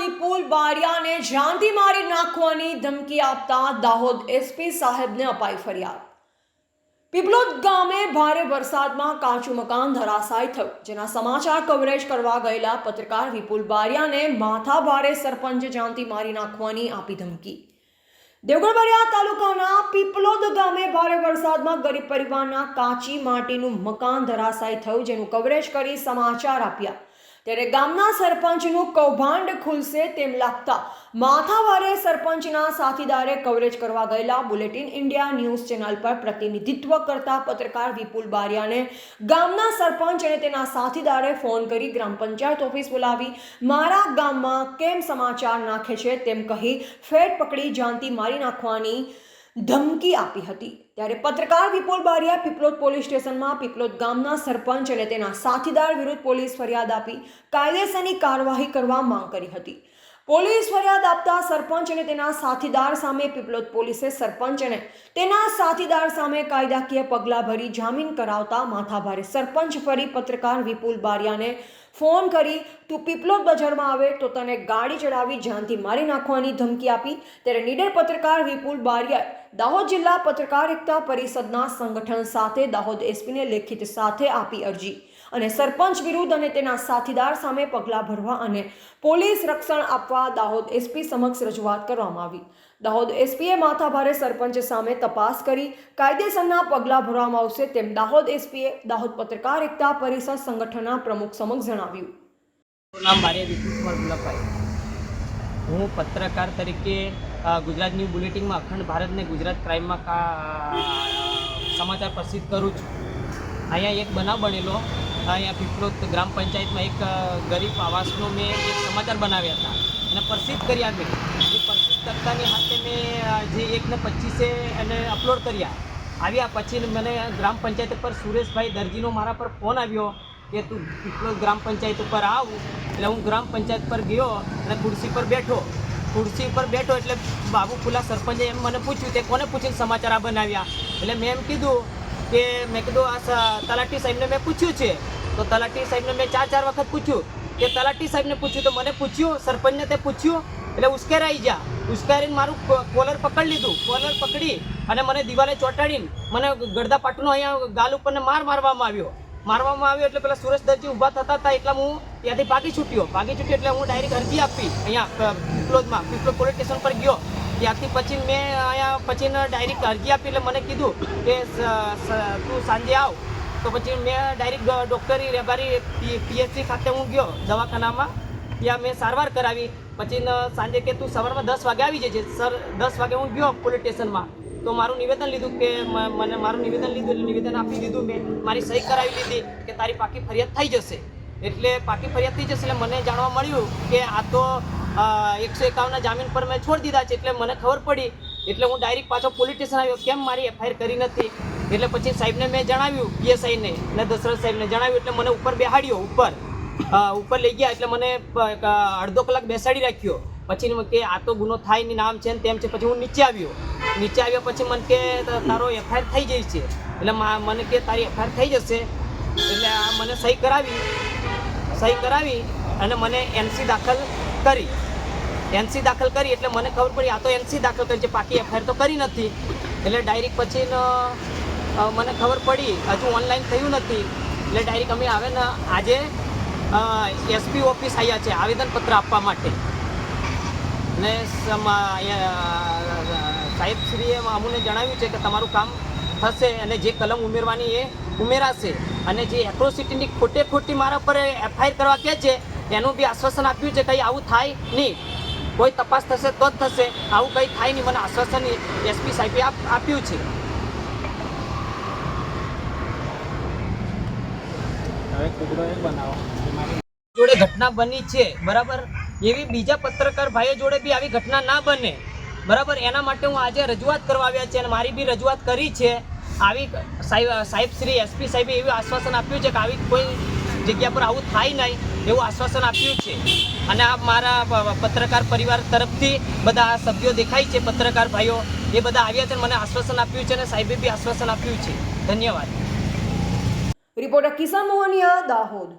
વિપુલ બારિયાને જાનથી મારી નાખવાની ધમકી આપતા દાહોદ એસપી સાહેબને અપાઈ ફરિયાદ. પીપલોદ ગામે ભારે વરસાદમાં કાચું મકાન ધરાશાય થયું, જેના સમાચાર કવરેજ કરવા ગયેલા પત્રકાર વિપુલ બારિયાને માથા ભારે સરપંચ જાનથી મારી નાખવાની આપી ધમકી. દેવગઢ તાલુકાના પીપલોદ ગામે ભારે વરસાદમાં ગરીબ પરિવારના કાચી માટીનું મકાન ધરાશાય થયું, જેનું કવરેજ કરી સમાચાર આપ્યા. ત્યારે ગામના સરપંચનું કૌભાંડ ખુલશે તેમ લાગતા માથાવારે સરપંચના સાથીદારે કવરેજ કરવા ગયેલા બુલેટિન ઇન્ડિયા ન્યૂઝ ચેનલ પર પ્રતિનિધિત્વ કરતા પત્રકાર વિપુલ બારિયાને ગામના સરપંચ અને તેના સાથીદારે ફોન કરી ગ્રામ પંચાયત ઓફિસ બોલાવી, મારા ગામમાં કેમ સમાચાર નાખે છે? તેમ કહી ફેટ પકડી જાનથી મારી નાખવાની ધમકી આપી હતી. ત્યારે પત્રકાર વિપુલ બારિયા પીપલોદ પોલીસ સ્ટેશનમાં પીપલોદ ગામના સરપંચ અને તેના સાથીદાર વિરુદ્ધ પોલીસ ફરિયાદ આપી કાયદેસરની કાર્યવાહી કરવા માંગ કરી હતી. પોલીસ ફરિયાદ આપતા સરપંચ અને તેના સાથીદાર સામે પીપલોદ પોલીસે સરપંચ અને તેના સાથીદાર સામે કાયદાકીય પગલાં ભરી જામીન કરાવતા માથાભારે સરપંચ ફરી પત્રકાર વિપુલ બારિયાને ફોન કરી, તું પીપલોદ બજારમાં આવે તો તને ગાડી ચડાવી જાનથી મારી નાખવાની ધમકી આપી. ત્યારે નીડર પત્રકાર વિપુલ બારિયાએ દાહોદ જિલ્લા પત્રકાર એકતા પરિષદના સંગઠન સાથે દાહોદ એસપીને લેખિત સાથે આપી અરજી. અને સરપંચ વિરુદ્ધ અને તેના સાથીદાર સામે પગલાં ભરવા અને પોલીસ રક્ષણ આપવા દાહોદ એસપી સમક્ષ રજૂઆત કરવામાં આવી. દાહોદ એસપીએ માથાભારે સરપંચ સામે તપાસ કરી કાયદેસરના પગલાં ભરવામાં આવશે તેમ દાહોદ એસપીએ દાહોદ પત્રકાર એકતા પરિષદ સંગઠનના પ્રમુખ સમક્ષ જણાવ્યું. હું પત્રકાર તરીકે ગુજરાતની ગુજરાત ન્યૂ બુલેટિનમાં અખંડ ભારતને ગુજરાત ક્રાઇમમાં સમાચાર પ્રસિદ્ધ કરું છું. અહીંયા એક બનાવ બનેલો અહીંયા પીપલોદ ગ્રામ પંચાયતમાં એક ગરીબ આવાસનો મેં એક સમાચાર બનાવ્યા હતા. અને પ્રસિદ્ધ કર્યા મેં. એ પ્રસિદ્ધ કરતાની સાથે મેં જે એકને પચીસે એને અપલોડ કર્યા. આવ્યા પછી મને ગ્રામ પંચાયત પર સુરેશભાઈ દરજીનો મારા પર ફોન આવ્યો કે તું પીપલોદ ગ્રામ પંચાયત ઉપર આવ. એટલે હું ગ્રામ પંચાયત પર ગયો અને ખુરશી પર બેઠો. ખુરશી પર બેઠો એટલે બાબુ ફુલા સરપંચે એમ મને પૂછ્યું તે કોને પૂછીને સમાચાર આ બનાવ્યા? એટલે મેં એમ કીધું કે મેં કીધું આ તલાટી સાહેબને મેં પૂછ્યું છે. તો તલાટી સાહેબને મેં ચાર ચાર વખત પૂછ્યું કે તલાટી સાહેબને પૂછ્યું તો મને પૂછ્યું, સરપંચને તે પૂછ્યું, એટલે ઉશ્કેરાઈ જા ઉશ્કેરીને મારું કોલર પકડી લીધું. કોલર પકડી અને મને દિવાલે ચોંટાડીને મને ગળદા પાટનો અહીંયા ગાલ ઉપરને માર મારવામાં આવ્યો. મારવામાં આવ્યો એટલે પેલા સુરેશ દરજી ઊભા થતા હતા એટલે હું ત્યાંથી ભાગી છૂટ્યો. ભાગી છૂટ્યો એટલે હું ડાયરેક્ટ અરજી આપી અહીંયા પીપલોદમાં પીપલોદ પોલીસ સ્ટેશન પર ગયો. ત્યાંથી પછી મેં અહીંયા, પછી ડાયરેક્ટ અરજી આપી એટલે મને કીધું કે તું સાંજે આવ. તો પછી મેં ડાયરેક્ટ ડૉક્ટરી રેબારી પીએચસી ખાતે હું ગયો દવાખાનામાં. ત્યાં મેં સારવાર કરાવી. પછી સાંજે કે તું સવારમાં દસ વાગે આવી જજે. સર, દસ વાગે હું ગયો પોલીસ સ્ટેશનમાં. તો મારું નિવેદન લીધું કે મને મારું નિવેદન લીધું નિવેદન આપી દીધું મેં. મારી સહી કરાવી લીધી કે તારી પાકી ફરિયાદ થઈ જશે. એટલે પાકી ફરિયાદ થઈ જશે એટલે મને જાણવા મળ્યું કે આ તો એકસો એકાવનના જામીન પર મેં છોડી દીધા છે. એટલે મને ખબર પડી એટલે હું ડાયરેક્ટ પાછો પોલીસ સ્ટેશન આવ્યો. કેમ મારી એફઆઈઆર કરી નથી? એટલે પછી સાહેબને મેં જણાવ્યું પીએસઆઈને ને દશરથ સાહેબને જણાવ્યું, એટલે મને ઉપર બેહાડ્યો, ઉપર. ઉપર લઈ ગયા, એટલે મને અડધો કલાક બેસાડી રાખ્યો. પછી કે, આ તો ગુનો થાય નહીં નામ છે ને તેમ છે. પછી હું નીચે આવ્યો. નીચે આવ્યો પછી મને કે તારો એફઆઈઆર થઈ જાય છે. એટલે મને કે, તારી એફઆઈઆર થઈ જશે. એટલે આ મને સહી કરાવી. સહી કરાવી અને મને એનસી દાખલ કરી. એનસી દાખલ કરી એટલે મને ખબર પડી, આ તો એનસી દાખલ કરી છે, પાકી એફઆઈઆર તો કરી નથી. એટલે ડાયરેક્ટ પછી મને ખબર પડી, હજુ ઓનલાઈન થયું નથી. એટલે ડાયરેક્ટ અમે આવે ને, આજે એસપી ઓફિસ આવ્યા છે, આવેદનપત્ર આપવા માટે. ને સાહેબશ્રીએ અમુને જણાવ્યું છે કે તમારું કામ થશે અને જે કલમ ઉમેરવાની એ ઉમેરાશે. અને જે એટ્રોસિટીની ખોટે ખોટી મારા પર એફઆઈઆર કરવા કહે છે, એનું બી આશ્વાસન આપ્યું છે કંઈ આવું થાય નહીં. કોઈ તપાસ થશે તો જ થશે. આવું કંઈ થાય નહીં. મને આશ્વાસન એસપી સાહેબે આપ- આપ્યું છે. જોડે ઘટના બની છે. બરાબર? એવી બીજા પત્રકાર ભાઈઓ જોડે બી આવી ઘટના ના બને. બરાબર? એના માટે હું આજે રજૂઆત કરવા આવ્યા છે અને મારી બી રજૂઆત કરી છે. આવી સાહેબ સાહેબ શ્રી એસપી સાહેબે એવું આશ્વાસન આપ્યું છે કે આવી કોઈ જગ્યા પર આવું થાય નહીં એવું આશ્વાસન આપ્યું છે. અને આ મારા પત્રકાર પરિવાર તરફથી બધા સભ્યો દેખાય છે, પત્રકાર ભાઈઓ, એ બધા આવ્યા છે મને આશ્વાસન આપ્યું છે અને સાહેબે બી આશ્વાસન આપ્યું છે. ધન્યવાદ. રિપોર્ટર કિસાન મોહનિયા દાહોદ.